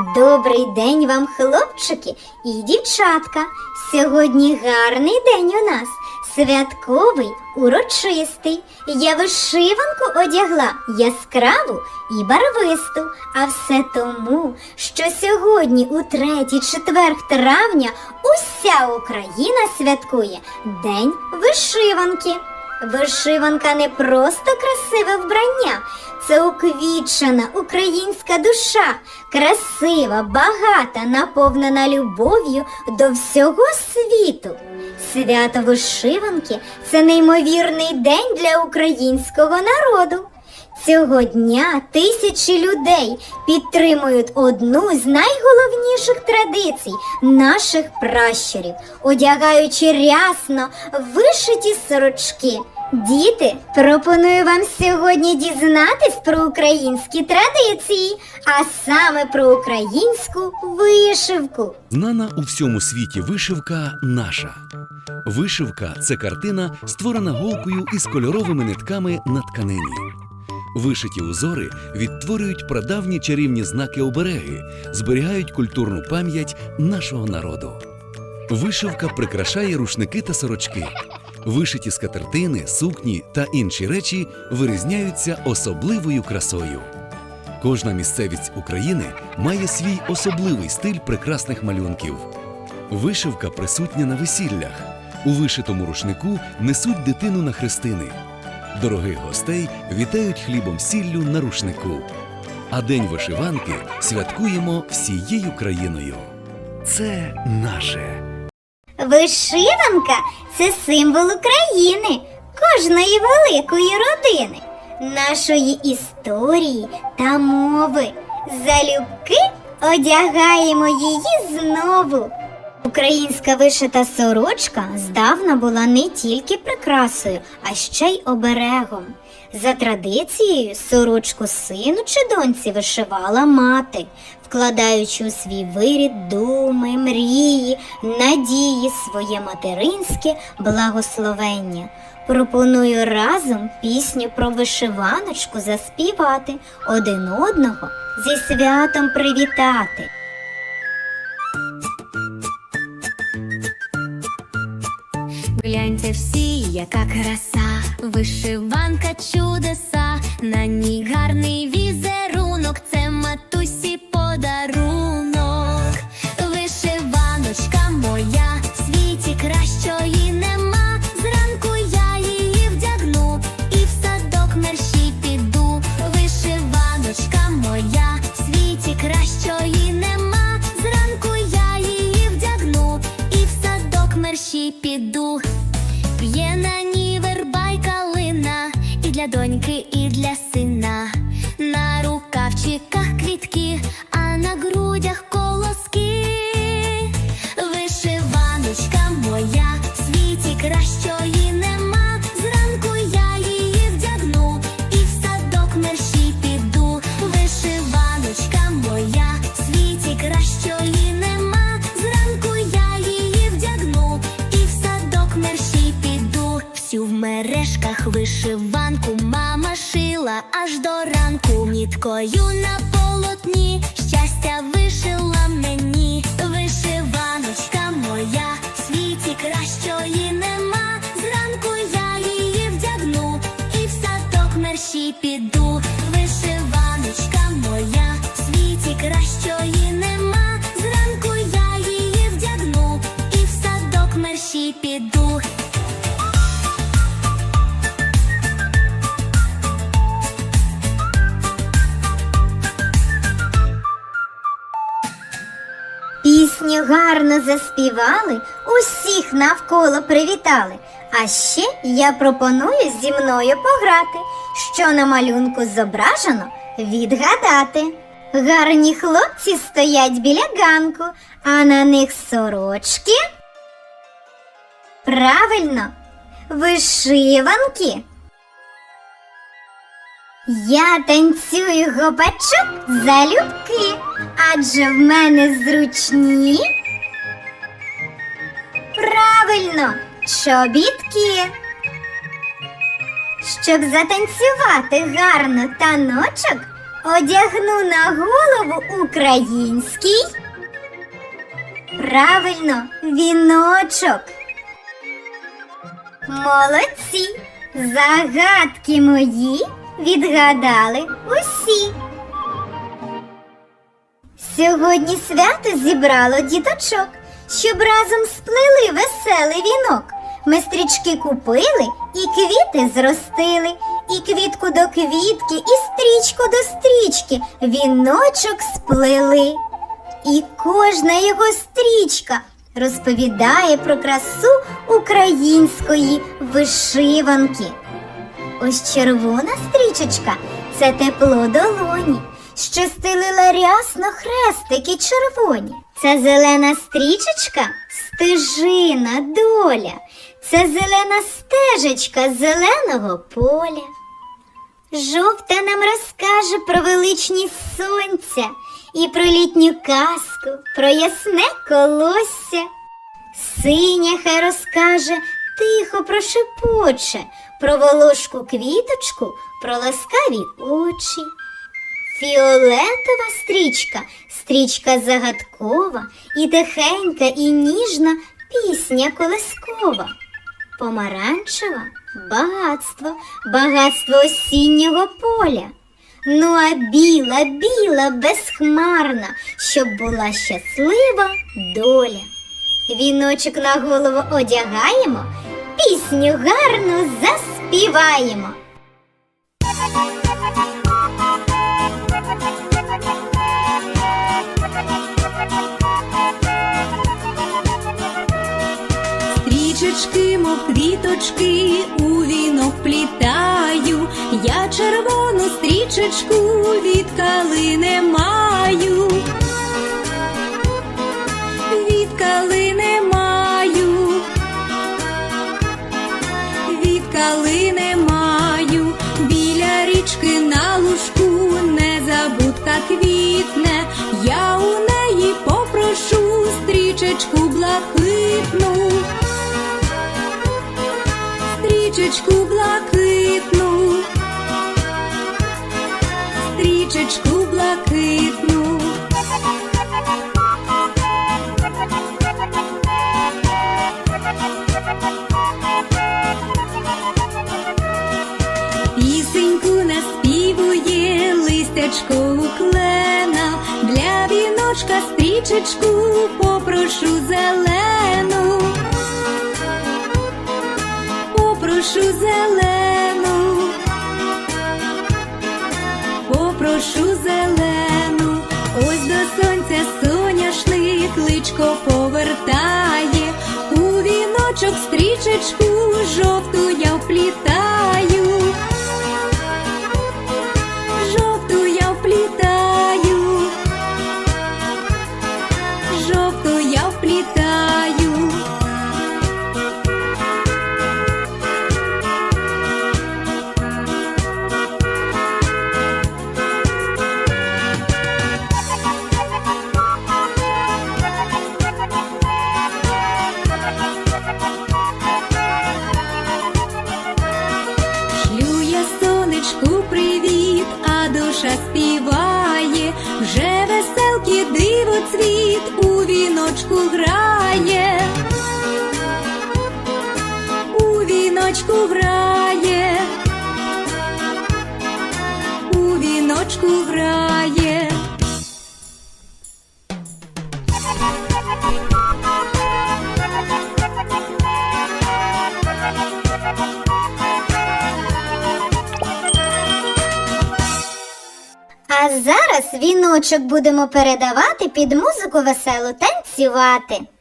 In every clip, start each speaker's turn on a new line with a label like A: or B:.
A: Добрий день вам, хлопчики і дівчатка. Сьогодні гарний день у нас. Святковий, урочистий. Я вишиванку одягла яскраву і барвисту. А все тому, що сьогодні, у третій четверг травня, уся Україна святкує День вишиванки. Вишиванка не просто красиве вбрання, це уквічена українська душа, красива, багата, наповнена любов'ю до всього світу. Свято вишиванки це неймовірний день для українського народу. Цього дня тисячі людей підтримують одну з найголовніших традицій наших пращурів, одягаючи рясно вишиті сорочки. Діти, пропоную вам сьогодні дізнатись про українські традиції, а саме про українську вишивку.
B: Знана у всьому світі вишивка наша. Вишивка це картина, створена голкою із кольоровими нитками на тканині. Вишиті узори відтворюють прадавні чарівні знаки обереги, зберігають культурну пам'ять нашого народу. Вишивка прикрашає рушники та сорочки. Вишиті скатертини, сукні та інші речі вирізняються особливою красою. Кожна місцевість України має свій особливий стиль прекрасних малюнків. Вишивка присутня на весіллях. У вишитому рушнику несуть дитину на хрестини. Дорогих гостей вітають хлібом сіллю на рушнику. А День вишиванки святкуємо всією країною. Це наше.
A: Вишиванка це символ України, кожної великої родини, нашої історії та мови. Залюбки одягаємо її знову. Українська вишита сорочка здавна була не тільки прикрасою, а ще й оберегом. За традицією, сорочку сину чи доньці вишивала мати, вкладаючи у свій виріб думи, мрії, надії, своє материнське благословення. Пропоную разом пісню про вишиваночку заспівати, один одного зі святом привітати.
C: Гляньте всі, яка краса, вишиванка чудеса, на ній гарний візерунок, аж до ранку. міткою на
A: гарно заспівали, усіх навколо привітали. А ще я пропоную зі мною пограти, що на малюнку зображено, відгадати. Гарні хлопці стоять біля ганку, а на них сорочки. Правильно, вишиванки. Я танцюю гопачок залюбки, адже в мене зручні. Правильно, чобітки. Щоб затанцювати гарно таночок, одягну на голову український. Правильно, віночок. Молодці! Загадки мої відгадали усі. Сьогодні свято зібрало діточок, щоб разом сплели веселий вінок. Ми стрічки купили і квіти зростили, і квітку до квітки, і стрічку до стрічки, віночок сплели. І кожна його стрічка розповідає про красу української вишиванки. Ось червона стрічечка це тепло долоні, що стелила рясно хрестики червоні. Це зелена стрічечка стежина доля. Це зелена стежечка зеленого поля. Жовта нам розкаже про величність сонця і про літню казку, про ясне колосся. Синя розкаже, тихо прошепоче про волошку квіточку, про ласкаві очі. Фіолетова стрічка, стрічка загадкова, і тихенька, і ніжна пісня колискова. Помаранчева багатство, багатство осіннього поля. Ну а біла, біла, безхмарна, щоб була щаслива доля. Віночок на голову одягаємо, пісню гарну заспіваємо.
D: Стрічечки, мов квіточки, у вінок плітаю, я червону стрічечку від калини маю. Від калини маю, від калини маю, біля річки на лужку незабудка квітне, я у неї попрошу стрічечку блакитну, стрічечку попрошу зелену, попрошу зелену, попрошу зелену, ось до сонця соняшник личко повертає, у віночок стрічечку жовту я вплітаю. Віночку грає, у віночку грає.
A: А зараз віночок будемо передавати під музику веселу танцювати.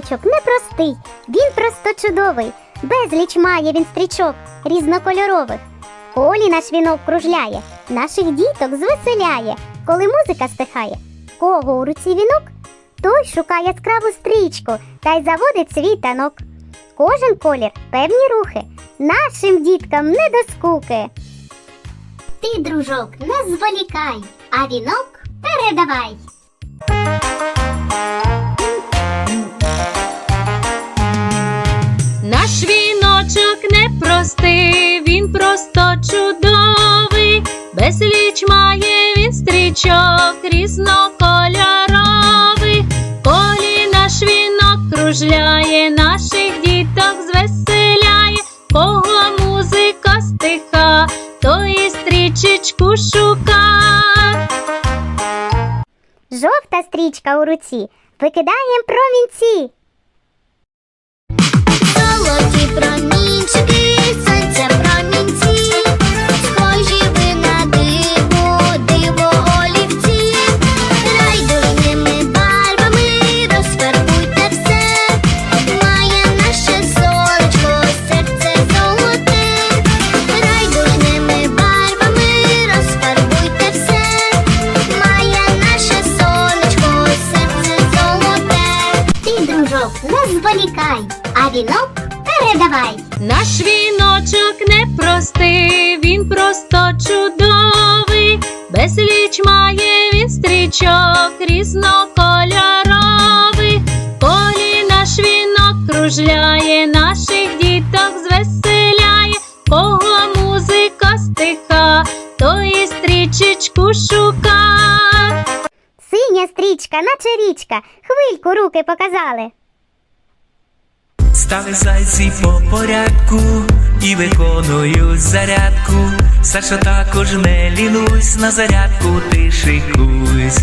E: Наш віночок непростий, він просто чудовий. Безліч має він стрічок різнокольорових. Колі наш вінок кружляє, наших діток звеселяє, коли музика стихає. Кого у руці вінок, той шукає яскраву стрічку та й заводить свій танок. Кожен колір певні рухи, нашим діткам не до скуки.
A: Ти, дружок, не зволікай, а вінок передавай.
F: Наш віночок непростий, він просто чудовий. Безліч має він стрічок різнокольоровий. Колі наш вінок кружляє, наших діток звеселяє, кого музика стиха, то і стрічечку шука.
E: Жовта стрічка у руці. Викидаєм промінці.
G: Золоті
F: він просто чудовий. Безліч має він стрічок різнокольоровий. Колі наш вінок кружляє, наших діток звеселяє, кого музика стиха, то і стрічечку шука.
E: Синя стрічка, наче річка, хвильку руки показали.
H: Стали зайці по порядку і виконую зарядку. Саша також не лінусь, на зарядку ти шикуйсь.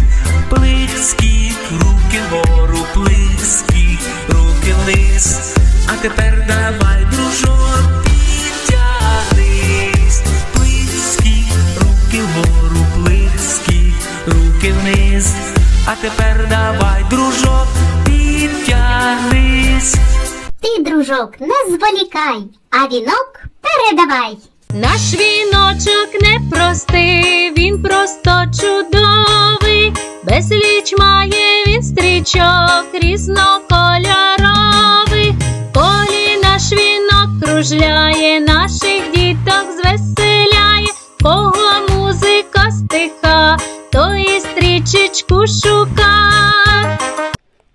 H: Плискіт, руки вгору, плискіт, руки вниз. А тепер давай, дружок, підтягнись. Плискіт, руки вгору, плискіт, руки вниз. А тепер давай, дружок,
E: Дружок, не зволікай, а вінок передавай.
F: Наш віночок непростий, він просто чудовий. Безліч має він стрічок різнокольоровий. Колі наш вінок кружляє, наших діток звеселяє, кого музика стиха, то і стрічечку шука.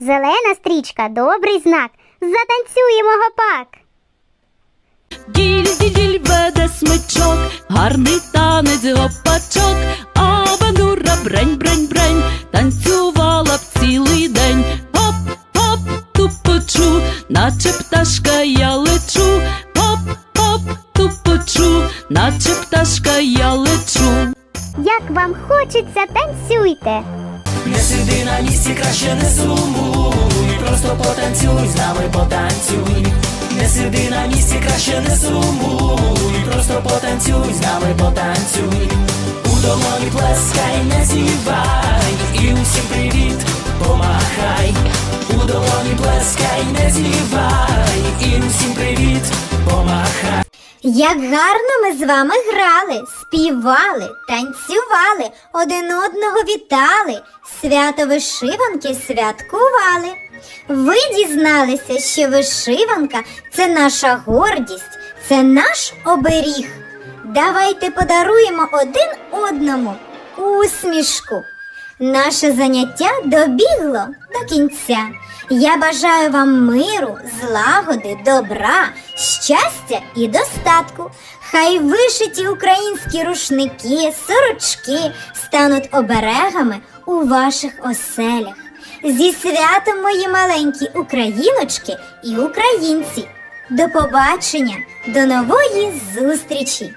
E: Зелена стрічка добрий знак. Затанцюємо гопак.
I: Діль, діль веде смичок, гарний танець гопачок, а Ванура брень, брень, брень, танцювала б цілий день. Хоп, хоп, тупочу, наче пташка я лечу. Хоп, хоп, тупочу, наче пташка я лечу.
E: Як вам хочеться, танцюйте.
H: Не сиди на місці, краще не сумуй, просто потанцюй, з нами потанцюй. Не сиди на місці, краще не сумуй, просто потанцюй, з нами потанцюй. У долоні плескай, не зівай, і усім привіт, помахай. У долоні плескай, не зівай, і усім привіт, помахай.
A: Як гарно ми з вами грали, співали, танцювали, один одного вітали, свято вишиванки святкували. Ви дізналися, що вишиванка це наша гордість, це наш оберіг. Давайте подаруємо один одному усмішку. Наше заняття добігло до кінця. Я бажаю вам миру, злагоди, добра, щастя і достатку. Хай вишиті українські рушники, сорочки стануть оберегами у ваших оселях. Зі святом, мої маленькі україночки і українці. До побачення, до нової зустрічі!